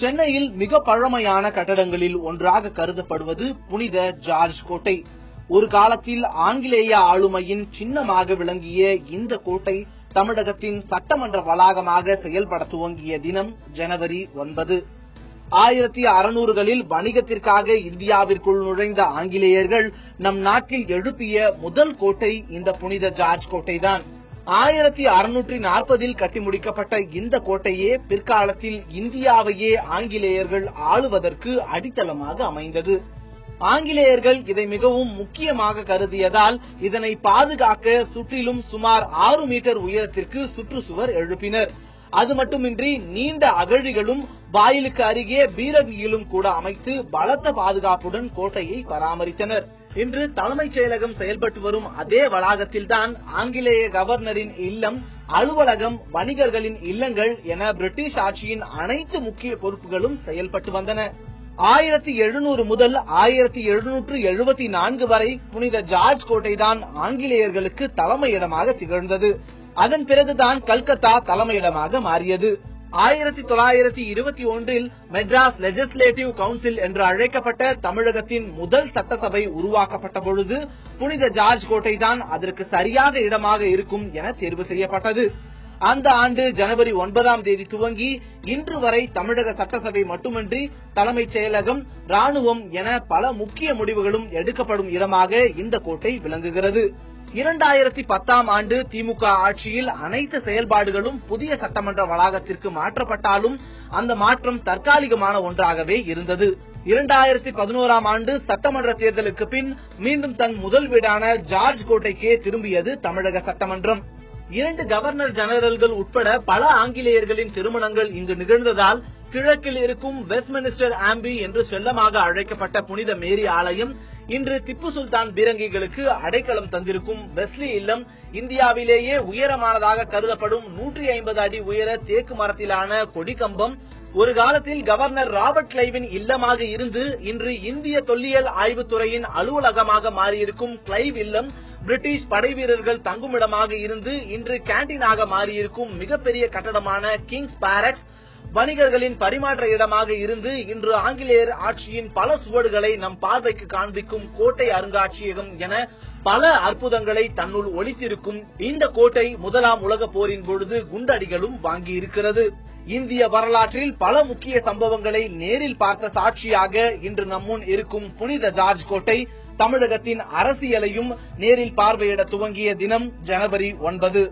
சென்னையில் மிக பழமையான கட்டடங்களில் ஒன்றாக கருதப்படுவது புனித ஜார்ஜ் கோட்டை. ஒரு காலத்தில் ஆங்கிலேய ஆளுமையின் சின்னமாக விளங்கிய இந்த கோட்டை தமிழகத்தின் சட்டமன்ற வளாகமாக செயல்பட துவங்கிய தினம் ஜனவரி ஒன்பது. ஆயிரத்தி அறுநூறுகளில் வணிகத்திற்காக இந்தியாவிற்குள் நுழைந்த ஆங்கிலேயர்கள் நம் நாட்டில் எழுப்பிய முதல் கோட்டை இந்த புனித ஜார்ஜ் கோட்டைதான் ஆயிரத்தி அறுநூற்றி நாற்பதில் கட்டி முடிக்கப்பட்ட இந்த கோட்டையே பிற்காலத்தில் இந்தியாவையே ஆங்கிலேயர்கள் ஆளுவதற்கு அடித்தளமாக அமைந்தது. ஆங்கிலேயர்கள் இதை மிகவும் முக்கியமாக கருதியதால் இதனை பாதுகாக்க சுற்றிலும் சுமார் ஆறு மீட்டர் உயரத்திற்கு சுற்றுச்சுவர் எழுப்பினர். அது மட்டுமின்றி நீண்ட அகழிகளும் வாயிலுக்கு அருகே பீரங்கியிலும் கூட அமைத்து பலத்த பாதுகாப்புடன் கோட்டையை பராமரித்தனர். இன்று தலைமைச் செயலகம் செயல்பட்டு வரும் அதே வளாகத்தில்தான் ஆங்கிலேய கவர்னரின் இல்லம் அலுவலகம் வணிகர்களின் இல்லங்கள் என பிரிட்டிஷ் ஆட்சியின் அனைத்து முக்கிய பொறுப்புகளும் செயல்பட்டு வந்தன. ஆயிரத்தி எழுநூறு முதல் ஆயிரத்தி எழுநூற்று எழுபத்தி நான்கு வரை புனித ஜார்ஜ் கோட்டைதான் ஆங்கிலேயர்களுக்கு தலைமையிடமாக திகழ்ந்தது. அதன் பிறகுதான் கல்கத்தா தலைமையிடமாக மாறியது. ஆயிரத்தி தொள்ளாயிரத்தி இருபத்தி ஒன்றில் மெட்ராஸ் லெஜிஸ்லேட்டிவ் கவுன்சில் என்று அழைக்கப்பட்ட தமிழகத்தின் முதல் சட்டசபை உருவாக்கப்பட்ட பொழுது புனித ஜார்ஜ் கோட்டை தான் அதற்கு சரியாக இடமாக இருக்கும் என தேர்வு செய்யப்பட்டது. அந்த ஆண்டு ஜனவரி ஒன்பதாம் தேதி துவங்கி இன்று வரை தமிழக சட்டசபை மட்டுமின்றி தலைமைச் செயலகம் ராணுவம் என பல முக்கிய முடிவுகளும் எடுக்கப்படும் இடமாக இந்த கோட்டை விளங்குகிறது. இரண்டாயிரத்தி பத்தாம் ஆண்டு திமுக ஆட்சியில் அனைத்து செயல்பாடுகளும் புதிய சட்டமன்ற வளாகத்திற்கு மாற்றப்பட்டாலும் அந்த மாற்றம் தற்காலிகமான ஒன்றாகவே இருந்தது. இரண்டாயிரத்தி பதினோராம் ஆண்டு சட்டமன்ற தேர்தலுக்கு பின் மீண்டும் தன் முதல் வீடான ஜார்ஜ் கோட்டைக்கே திரும்பியது தமிழக சட்டமன்றம். இரண்டு கவர்னர் ஜெனரல்கள் உட்பட பல ஆங்கிலேயர்களின் திருமணங்கள் இங்கு நிகழ்ந்ததால் கிழக்கில் இருக்கும் வெஸ்ட்மினிஸ்டர் ஆம்பி என்று செல்லமாக அழைக்கப்பட்ட புனித மேரி ஆலயம் இன்று திப்பு சுல்தான் பீரங்கிகளுக்கு அடைக்கலம் தந்திருக்கும் வெஸ்லி இல்லம் இந்தியாவிலேயே உயரமானதாக கருதப்படும் நூற்றி ஐம்பது அடி உயர தேக்கு மரத்திலான கொடிக்கம்பம் ஒரு காலத்தில் கவர்னர் ராபர்ட் கிளைவின் இல்லமாக இருந்து இன்று இந்திய தொல்லியல் ஆய்வுத்துறையின் அலுவலகமாக மாறியிருக்கும் கிளைவ் இல்லம் பிரிட்டிஷ் படை வீரர்கள் தங்குமிடமாக இருந்து இன்று கேண்டீனாக மாறியிருக்கும் மிகப்பெரிய கட்டடமான கிங்ஸ் பாரக்ஸ் வணிகர்களின் பரிமாற்ற இடமாக இருந்து இன்று ஆங்கிலேயர் ஆட்சியின் பல சுவடுகளை நம் பார்வைக்கு காண்பிக்கும் கோட்டை அருங்காட்சியகம் என பல அற்புதங்களை தன்னுள் ஒழித்திருக்கும் இந்த கோட்டை முதலாம் உலக போரின் பொழுது குண்டடிகளும் வாங்கியிருக்கிறது. இந்திய வரலாற்றில் பல முக்கிய சம்பவங்களை நேரில் பார்த்த சாட்சியாக இன்று நம்முன் இருக்கும் புனித ஜார்ஜ் கோட்டை தமிழகத்தின் அரசியலையும் நேரில் பார்வையிட துவங்கிய தினம் ஜனவரி ஒன்பது.